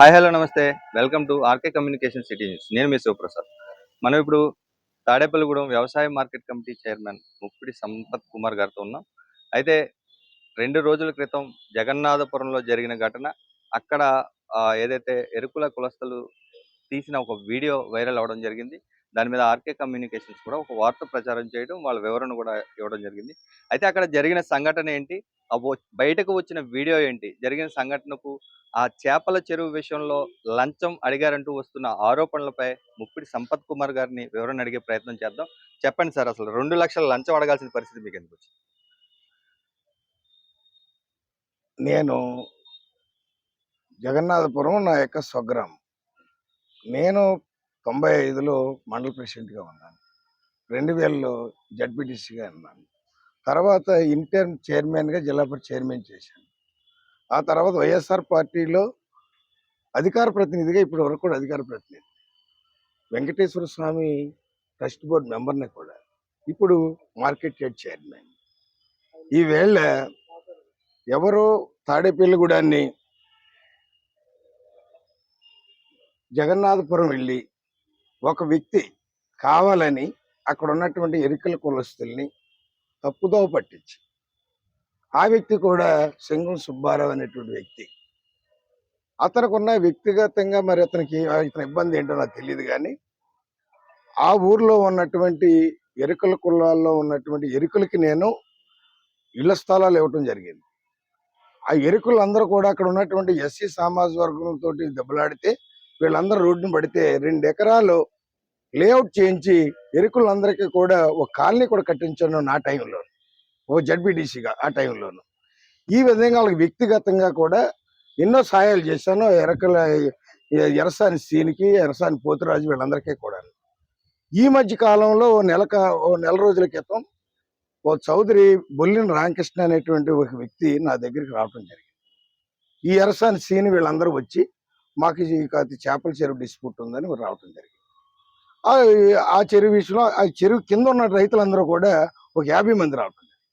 Hi hello namaste. Welcome to RK communication city news. నేను మీ శివప్రసాద్. మనం ఇప్పుడు తాడేపల్లిగూడెం వ్యవసాయ market committee chairman Muppidi Sampath Kumar గారితో ఉన్నాం. అయితే రెండు రోజుల క్రితం జగన్నాథపురంలో జరిగిన ఘటన అక్కడ ఏదైతే ఎరుకుల కులస్తులు తీసిన ఒక వీడియో వైరల్ అవ్వడం జరిగింది. దాని మీద ఆర్కే కమ్యూనికేషన్స్ కూడా ఒక వార్త ప్రచారం చేయడం వాళ్ళ వివరణ కూడా ఇవ్వడం జరిగింది. అయితే అక్కడ జరిగిన సంఘటన ఏంటి? ఆ బయటకు వచ్చిన వీడియో ఏంటి? జరిగిన సంఘటనకు ఆ చేపల చెరువు విషయంలో లంచం అడిగారంటూ వస్తున్న ఆరోపణలపై ముప్పిడి సంపత్ కుమార్ గారిని వివరణ అడిగే ప్రయత్నం చేద్దాం. చెప్పండి సార్ అసలు రెండు లక్షల లంచం అడగాల్సిన పరిస్థితి మీకు ఎందుకు వచ్చింది? నేను జగన్నాథపురం నా యొక్క స్వగ్రామం. నేను తొంభై ఐదులో మండల ప్రెసిడెంట్గా ఉన్నాను. రెండు వేలలో జడ్పీటీసీగా ఉన్నాను. తర్వాత ఇంటర్న్ చైర్మన్గా జిల్లా చైర్మన్ చేశాను. ఆ తర్వాత వైఎస్ఆర్ పార్టీలో అధికార ప్రతినిధిగా ఇప్పటి వరకు కూడా అధికార ప్రతినిధి. వెంకటేశ్వర స్వామి ట్రస్ట్ బోర్డు మెంబర్ని కూడా. ఇప్పుడు మార్కెట్ యార్డ్ చైర్మన్. ఈవేళ ఎవరో తాడేపల్లిగూడాన్ని జగన్నాథపురం వెళ్ళి ఒక వ్యక్తి కావాలని అక్కడ ఉన్నటువంటి ఎరుకల కులస్తుల్ని తప్పుదోవ పట్టించి ఆ వ్యక్తి కూడా సింగం సుబ్బారావు అనేటువంటి వ్యక్తి. అతనికి ఉన్న వ్యక్తిగతంగా మరి అతనికి ఇతని ఇబ్బంది ఏంటో నాకు తెలియదు కానీ ఆ ఊర్లో ఉన్నటువంటి ఎరుకల కులాల్లో ఉన్నటువంటి ఎరుకలకి నేను ఇళ్ళ స్థలాలు ఇవ్వటం జరిగింది. ఆ ఎరుకులందరూ కూడా అక్కడ ఉన్నటువంటి ఎస్సీ సామాజిక వర్గంతో దెబ్బలాడితే వీళ్ళందరూ రోడ్డును పడితే రెండు ఎకరాలు లేఅవుట్ చేయించి ఎరుకులందరికీ కూడా ఒక కాలనీ కూడా కట్టించాను నా టైంలో. ఓ జడ్బిడిసిగా ఆ టైంలోను. ఈ విధంగా వాళ్ళకి వ్యక్తిగతంగా కూడా ఎన్నో సహాయాలు చేశాను. ఎరకల ఎరసాని సీనికి ఎరసాని పోతురాజు వీళ్ళందరికీ కూడా ఈ మధ్య కాలంలో ఓ ఓ నెల రోజుల క్రితం ఓ చౌదరి బొల్లిన రామకృష్ణ అనేటువంటి ఒక వ్యక్తి నా దగ్గరికి రావడం జరిగింది. ఈ ఎరసాని సీని వీళ్ళందరూ వచ్చి మాకు కాదు చేపల చెరువు డిస్ప్యూట్ ఉందని రావటం జరిగింది. ఆ చెరువు విషయంలో ఆ చెరువు కింద ఉన్న రైతులందరూ కూడా ఒక యాభై మంది రావటం జరిగింది.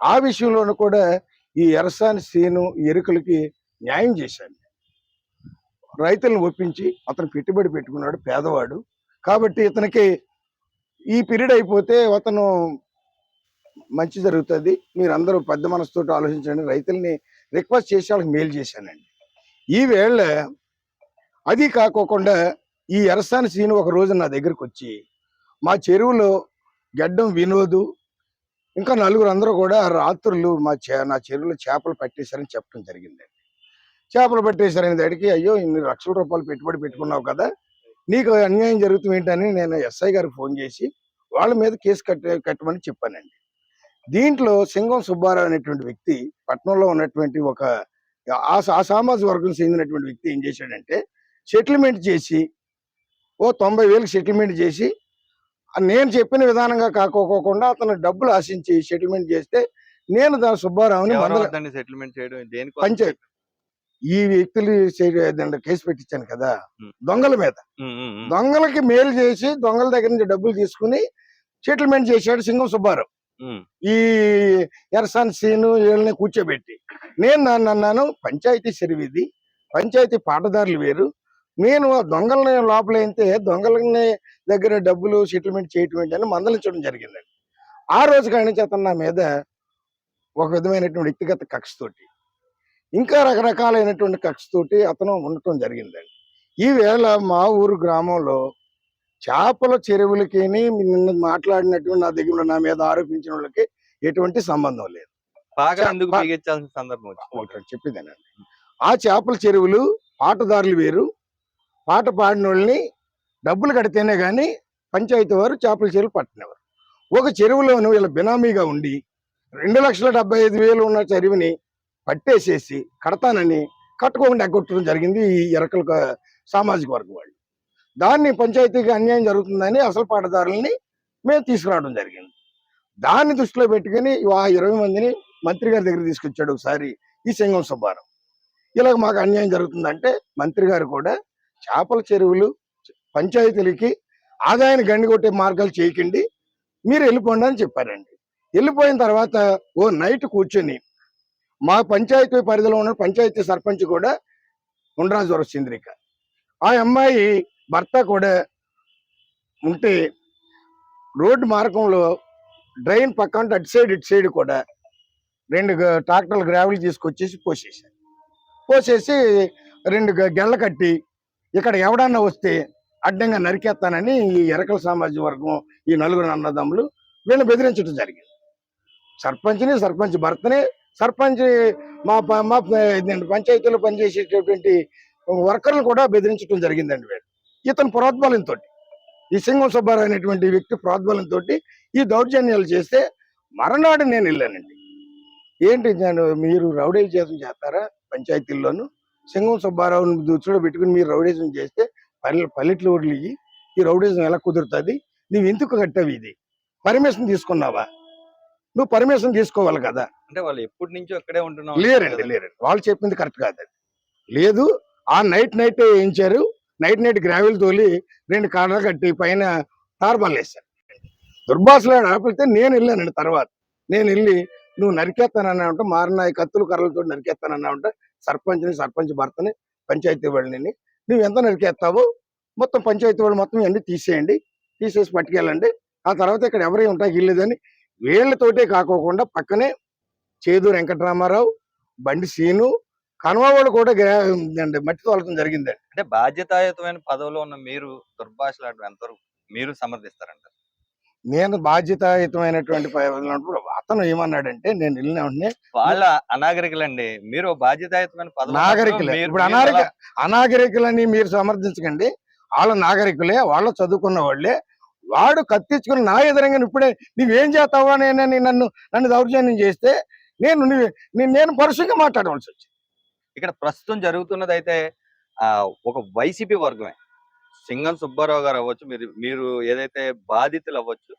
ఆ విషయంలోనూ కూడా ఈ ఎరసాని సీను ఎరుకలకి న్యాయం చేశాను రైతులను ఒప్పించి అతను పెట్టుబడి పెట్టుకున్నాడు పేదవాడు. కాబట్టి ఇతనికి ఈ పీరియడ్ అయిపోతే అతను మంచి జరుగుతుంది. మీరందరూ పెద్ద మనసుతో ఆలోచించండి. రైతుల్ని రిక్వెస్ట్ చేసి వాళ్ళకి మేలు చేశానండి. ఈ వేళ అది కాకోకుండా ఈ ఎరసాని సీను ఒక రోజు నా దగ్గరకు వచ్చి మా చెరువులో గడ్డం వినోదు ఇంకా నలుగురు అందరూ కూడా రాత్రులు మా చే నా చెరువులో చేపలు పట్టేశారని చెప్పడం జరిగిందండి. చేపలు పట్టేశారని దాడికి అయ్యో ఇన్ని లక్షల రూపాయలు పెట్టుబడి పెట్టుకున్నావు కదా నీకు అన్యాయం జరుగుతుంది ఏంటని నేను ఎస్ఐ గారికి ఫోన్ చేసి వాళ్ళ మీద కేసు కట్ట కట్టమని చెప్పానండి. దీంట్లో సింగం సుబ్బారావు అనేటువంటి వ్యక్తి పట్నంలో ఉన్నటువంటి ఒక ఆ సామాజిక వర్గం చెందినటువంటి వ్యక్తి ఏం చేశాడంటే సెటిల్మెంట్ చేసి ఓ తొంభై వేలకు సెటిల్మెంట్ చేసి నేను చెప్పిన విధానంగా కాకోకుండా అతను డబ్బులు ఆశించి సెటిల్మెంట్ చేస్తే నేను దాని సుబ్బారావుని సెటిల్మెంట్ చేయడం? దేనికి పంచాయతీ ఈ వ్యక్తులు కేసు పెట్టించాను కదా. దొంగల మీద. దొంగలకి మేలు చేసి దొంగల దగ్గర నుంచి డబ్బులు తీసుకుని సెటిల్మెంట్ చేశాడు సింగం సుబ్బారావు. ఈ ఎరసాన్ సీను వీళ్ళని కూర్చోబెట్టి నేను నన్ను అన్నాను పంచాయతీ సెరివిది పంచాయతీ పాటదారులు వేరు నేను దొంగలని లోపలైతే దొంగలని దగ్గర డబ్బులు సెటిల్మెంట్ చేయటం ఏంటని మందలించడం జరిగిందండి. ఆ రోజు కాడి నుంచి అతను నా మీద ఒక విధమైనటువంటి వ్యక్తిగత కక్షతోటి ఇంకా రకరకాలైనటువంటి కక్షతోటి అతను ఉండటం జరిగిందండి. ఈ వేళ మా ఊరు గ్రామంలో చేపల చెరువులకి నిన్న మాట్లాడినటువంటి నా దగ్గర నా మీద ఆరోపించిన వాళ్ళకి ఎటువంటి సంబంధం లేదు. బాగా పీగించాల్సిన సందర్భం చెప్పిందేనండి ఆ చేపల చెరువులు పాటదారులు వేరు పాట పాడిన వాళ్ళని డబ్బులు కడితేనే కానీ పంచాయతీ వారు చేపల చెరువులు పట్టినవారు. ఒక చెరువులోను వీళ్ళ బినామీగా ఉండి రెండు లక్షల డెబ్బై ఐదు వేలు ఉన్న చెరువుని పట్టేసేసి కడతానని కట్టుకోకుండా ఎగ్గొట్టడం జరిగింది ఈ ఎరకల సామాజిక వర్గం వాళ్ళు. దాన్ని పంచాయతీకి అన్యాయం జరుగుతుందని అసలు పాటదారులని మేము తీసుకురావడం జరిగింది. దాన్ని దృష్టిలో పెట్టుకుని ఆ ఇరవై మందిని మంత్రి గారి దగ్గర తీసుకొచ్చాడు ఒకసారి ఈ సింగం సుబ్బారావు. ఇలాగ మాకు అన్యాయం జరుగుతుందంటే మంత్రి గారు కూడా చేపల చెరువులు పంచాయతీలకి ఆదాయాన్ని గండి కొట్టే మార్గాలు చేయకండి. మీరు వెళ్ళిపోండి అని చెప్పారండి. వెళ్ళిపోయిన తర్వాత ఓ నైట్ కూర్చొని మా పంచాయతీ పరిధిలో ఉన్న పంచాయతీ సర్పంచ్ కూడా ఉండరాజు చంద్రిక ఆ అమ్మాయి భర్త కూడా ఉంటే రోడ్డు మార్గంలో డ్రైన్ పక్కన అటు సైడ్ ఇటు సైడ్ కూడా రెండు ట్రాక్టర్లు గ్రావెల్ తీసుకొచ్చేసి పోసేసారు పోసేసి రెండు గెళ్ళ కట్టి ఇక్కడ ఎవడన్నా వస్తే అడ్డంగా నరికేస్తానని ఈ ఎరకల సామాజిక వర్గం ఈ నలుగురు అన్నదమ్ములు వీళ్ళని బెదిరించడం జరిగింది. సర్పంచ్ని సర్పంచ్ భర్తని సర్పంచ్ మా మా పంచాయతీలో పనిచేసేటటువంటి వర్కర్లు కూడా బెదిరించడం జరిగిందండి వీళ్ళు. ఇతను ప్రోద్బలంతో ఈ సింగం సుబ్బారావు అనేటువంటి వ్యక్తి ప్రోద్బలంతో ఈ దౌర్జన్యాలు చేస్తే మరనాడు నేను వెళ్ళానండి. ఏంటి నేను మీరు రౌడీజం చేస్తారా పంచాయతీల్లోనూ? సింగం సుబ్బారావుని దృష్టిలో పెట్టుకుని మీరు రౌడీజం చేస్తే పల్లె పల్లెటూర్లు ఈ రౌడీజం ఎలా కుదురుతుంది? నువ్వు ఎందుకు కట్టావు ఇది? పర్మిషన్ తీసుకున్నావా? నువ్వు పర్మిషన్ తీసుకోవాలి కదా. అంటే వాళ్ళు ఎప్పటి నుంచో అక్కడే ఉంటున్నాం లేరండి లేరండి. వాళ్ళు చెప్పింది కరెక్ట్ కాదు అది. లేదు ఆ నైట్ నైట్ వేయించారు నైట్ నైట్ గ్రావెల్ తోలి రెండు కార్లు కట్టి పైన తార్బాల్ వేశారు. దుర్భాషలో ఆపితే నేను వెళ్ళానండి తర్వాత. నేను వెళ్ళి నువ్వు నరికేస్తానన్నా ఉంటే మారిన ఈ కత్తులు కర్రలతో నరికేస్తానన్నా ఉంటే సర్పంచ్ని సర్పంచ్ భర్తని పంచాయతీ వాళ్ళని. నువ్వు ఎంత నరికేస్తావో మొత్తం పంచాయతీ వాళ్ళు మొత్తం అన్ని తీసేయండి. తీసేసి పట్టుకెళ్ళండి. ఆ తర్వాత ఇక్కడ ఎవరే ఉంటాయి ఇల్లేదని వీళ్ళతోటే కాకోకుండా పక్కనే చేదు వెంకటరామారావు బండి సీను కనుమ వాళ్ళు కూడా అండి మట్టి తోలటం జరిగిందండి. అంటే బాధ్యతాయుతమైన పదవిలో ఉన్న మీరు దుర్భాషలాడడం ఎంతవరకు మీరు సమర్థిస్తారంట నేను బాధ్యతాయుతమైనటువంటి ప- ఉన్నప్పుడు అతను ఏమన్నాడంటే నేను వెళ్ళిన వెంటనే వాళ్ళ అనాగరికులండి. మీరు బాధ్యతాయుతమైన నాగరికులే. ఇప్పుడు అనాగరిక అనాగరికులని మీరు సమర్థించకండి. వాళ్ళ నాగరికులే వాళ్ళ చదువుకున్న వాళ్ళే. వాడు కత్తించుకుని నా ఎదురంగా ఇప్పుడే నువ్వేం చేస్తావా నేనని నన్ను నన్ను దౌర్జన్యం చేస్తే? నేను నువ్వు- నేను పరుషంగా మాట్లాడవలసి వచ్చింది. ఇక్కడ ప్రస్తుతం జరుగుతున్నది అయితే ఒక వైసీపీ వర్గమే. సింగం సుబ్బారావు గారు అవ్వచ్చు మీరు మీరు ఏదైతే బాధితులు అవ్వచ్చు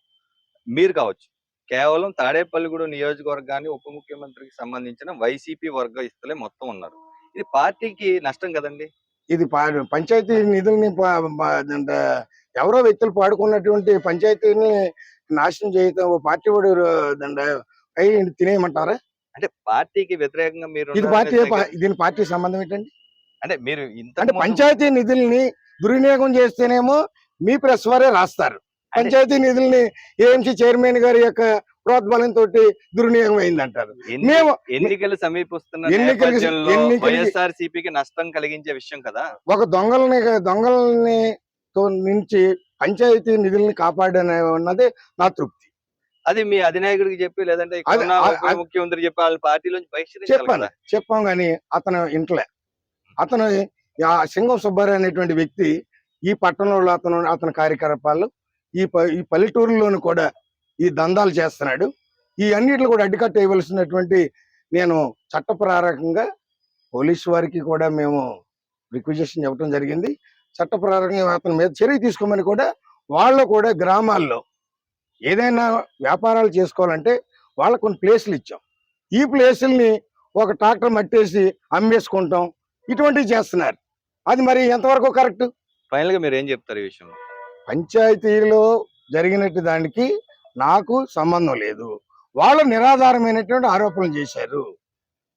మీరు కావచ్చు. కేవలం తాడేపల్లిగూడెం నియోజకవర్గాన్ని ఉప ముఖ్యమంత్రికి సంబంధించిన వైసీపీ వర్గస్తులే మొత్తం ఉన్నారు. ఇది పార్టీకి నష్టం కదండి? ఇది పా- పంచాయతీ నిధుల్ని పా- పా- ఎవరో వ్యక్తులు పాడుకున్నటువంటి పంచాయతీని నాశనం చేయటం ఓ పార్టీ వాడు దండ అయి తినేయమంటారా? అంటే పార్టీకి వ్యతిరేకంగా మీరు ఇది పార్టీ దీని పార్టీ సంబంధం ఏంటండి? అంటే మీరు ఇంత అంటే పంచాయతీ నిధుల్ని దుర్వినియోగం చేస్తేనేమో మీ ప్రెస్ వారే రాస్తారు. పంచాయతీ నిధుల్ని ఏఎంసీ చైర్మన్ గారి యొక్క ప్రోద్బలంతో దుర్వినియోగం అయిందంటారు మేము ఎన్నికలు సమీపిస్తున్న ఎన్నికలకి- నష్టం కలిగించే విషయం కదా? ఒక దొంగల్ని దొంగల్ని తో నుంచి పంచాయతీ నిధుల్ని కాపాడనే ఉన్నది నా తృప్తి. అది మీ అధినాయకుడికి చెప్పి లేదంటే ముఖ్యమంత్రి చెప్పి వాళ్ళ పార్టీలోంచి చెప్పాను చెప్పాం కానీ అతను ఇంట్లే. అతను సింగం సుబ్బారావు అనేటువంటి వ్యక్తి ఈ పట్టణంలో అతను అతని కార్యకలాపాలు ఈ ప- ఈ పల్లెటూరులోను కూడా ఈ దందాలు చేస్తున్నాడు. ఈ అన్నిటిని కూడా అడ్డుకట్ట వేయవలసినటువంటి నేను చట్టప్రారకంగా పోలీసు వారికి కూడా మేము రిక్వజేషన్ ఇవ్వటం జరిగింది. చట్టప్రారకంగా అతని మీద చర్య తీసుకోమని కూడా వాళ్ళు కూడా గ్రామాల్లో ఏదైనా వ్యాపారాలు చేసుకోవాలంటే వాళ్ళకు కొన్ని ప్లేసులు ఇచ్చాం. ఈ ప్లేసుల్ని ఒక ట్రాక్టర్ మట్టేసి అమ్మేసుకుంటాం. ఇటువంటివి చేస్తున్నారు. అది మరి ఎంతవరకు కరెక్ట్? ఫైనల్గా మీరు ఏం చెప్తారు ఈ విషయంలో? పంచాయతీలో జరిగినట్టు దానికి నాకు సంబంధం లేదు. వాళ్ళు నిరాధారమైనటువంటి ఆరోపణలు చేశారు.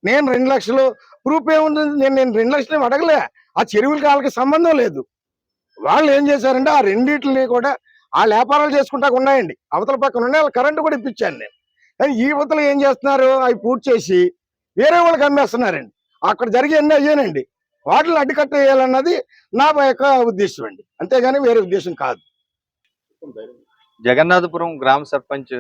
నేను రెండు లక్షలు ప్రూఫ్ ఏముంది? నేను నేను రెండు లక్షలు అడగలే. ఆ చెరువులకి వాళ్ళకి సంబంధం లేదు. వాళ్ళు ఏం చేశారంటే ఆ రెండింటిని కూడా ఆ వ్యాపారాలు చేసుకుంటా ఉన్నాయండి. అవతల పక్కన ఉన్నాయి వాళ్ళు కరెంటు కూడా ఇప్పించాను నేను. కానీ ఈ అవతల ఏం చేస్తున్నారు? అవి పూర్తి చేసి వేరే వాళ్ళకి అమ్మేస్తున్నారండి. అక్కడ జరిగేది అయ్యానండి. వాటిని అడ్డుకట్టేయాలన్నది నా యొక్క ఉద్దేశం అండి. అంతేగాని వేరే ఉద్దేశం కాదు. జగన్నాథపురం గ్రామ సర్పంచ్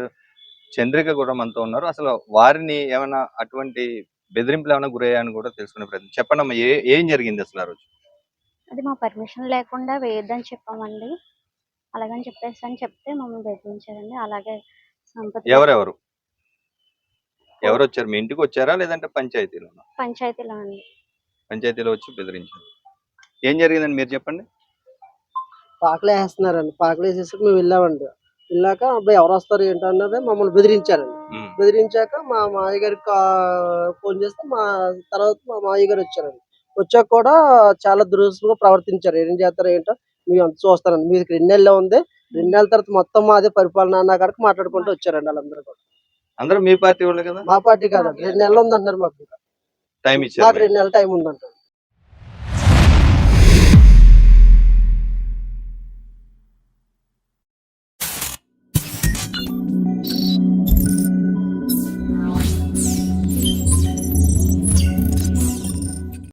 చంద్రిక కూడా మనతో ఉన్నారు. అసలు వారిని ఏమైనా అటువంటి బెదిరింపులు ఏమైనా గురయ్యాయని కూడా తెలుసుకునే ప్రయత్నం చెప్పండి అమ్మా ఏ ఏం జరిగింది అసలు ఆ రోజు? అది మా పర్మిషన్ లేకుండా వేయొద్దని చెప్పామండి. అలాగని చెప్పేసి అని చెప్తే మమ్మల్ని బెదిరించారండి. అలాగే సంపత్ ఎవరెవరు? ఎవరు వచ్చారు మీ ఇంటికి వచ్చారా లేదంటే పంచాయతీలో పంచాయతీలో అండి. పంచాయతీలో వచ్చి బెదిరించారు. ఏం జరిగిందని మీరు చెప్పండి. పాకలు వేస్తున్నారండి. పాకలు వేసేసి మేము వెళ్ళామండి. వెళ్ళాక అబ్బాయి ఎవరు వస్తారు ఏంటన్నది మమ్మల్ని బెదిరించారండి. బెదిరించాక మా మాయ గారికి ఫోన్ చేస్తే మా తర్వాత మా మాయ గారు వచ్చారండి. వచ్చాక కూడా చాలా దురుసుగా ప్రవర్తించారు. ఏం చేస్తారు ఏంటో మేము అంత చూస్తారండి. మీకు రెండు నెలలు ఉంది. రెండు నెలల తర్వాత మొత్తం మాదే పరిపాలన అన్న కాడికి మాట్లాడుకుంటూ వచ్చారండి వాళ్ళందరూ కూడా. అందరూ మీ పార్టీ వాళ్ళే కదా? మా పార్టీ కాదండి. రెండు నెలలు ఉందంటారు మాకు. టైం ఇచ్చారు రెండు నెలల టైం ఉందంటారు